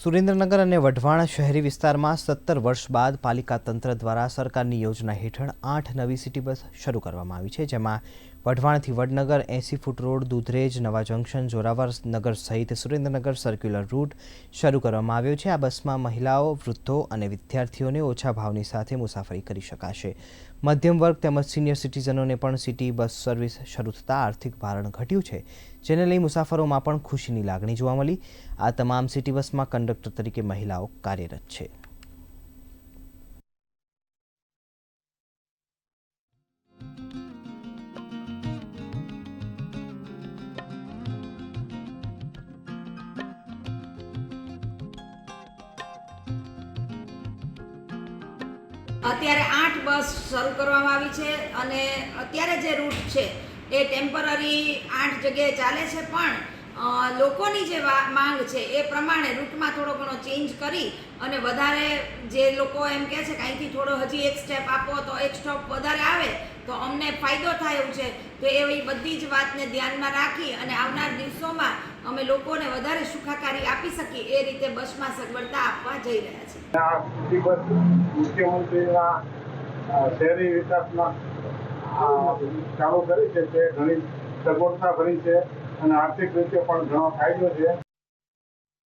સુરેન્દ્રનગર અને વઢવાણ શહેરી વિસ્તારમાં સત્તર વર્ષ બાદ પાલિકા તંત્ર દ્વારા સરકારની યોજના હેઠળ આઠ નવી સિટી બસ શરૂ કરવામાં આવી છે, જેમાં વઢવાણથી વડનગર એંસી ફૂટ રોડ, દૂધરેજ, નવા જંકશન, જોરાવર નગર સહિત સુરેન્દ્રનગર સર્ક્યુલર રૂટ શરૂ કરવામાં આવ્યો છે. આ બસમાં મહિલાઓ, વૃદ્ધો અને વિદ્યાર્થીઓને ઓછા ભાવની સાથે મુસાફરી કરી શકાશે. મધ્યમ વર્ગ તેમજ સિનિયર સિટીઝનોને પણ સિટી બસ સર્વિસ શરૂ થતાં આર્થિક ભારણ ઘટ્યું છે, જેને લઈ મુસાફરોમાં પણ ખુશીની લાગણી જોવા મળી. આ તમામ સિટી બસમાં કંડક્ટર તરીકે મહિલાઓ કાર્યરત છે. અત્યારે આઠ બસ શરૂ કરવામાં આવી છે અને અત્યારે જે રૂટ છે એ ટેમ્પરરી આઠ જગ્યાએ ચાલે છે, પણ લોકોની જે માંગ છે એ પ્રમાણે રૂટમાં થોડો ઘણો ચેન્જ કરી અને વધારે જે લોકો એમ કહે છે કે અહીંથી થોડો હજી એક સ્ટેપ આપો તો એક સ્ટોપ વધારે આવે, તો અમને ફાયદો થાય એવું છે. તો એવી બધી જ વાતને ધ્યાનમાં રાખી અને આવનાર દિવસોમાં અમે લોકોને વધારે સુખાકારી આપી શકીએ એ રીતે બસમાં સગવડતા આપવા જઈ રહ્યા છીએ. શહેરી વિકાસમાં ચાલુ કરી છે તે ઘણી સગવડતા ભરી છે. અને આર્થિક રીતે પણ ઘણો ફાયદો છે.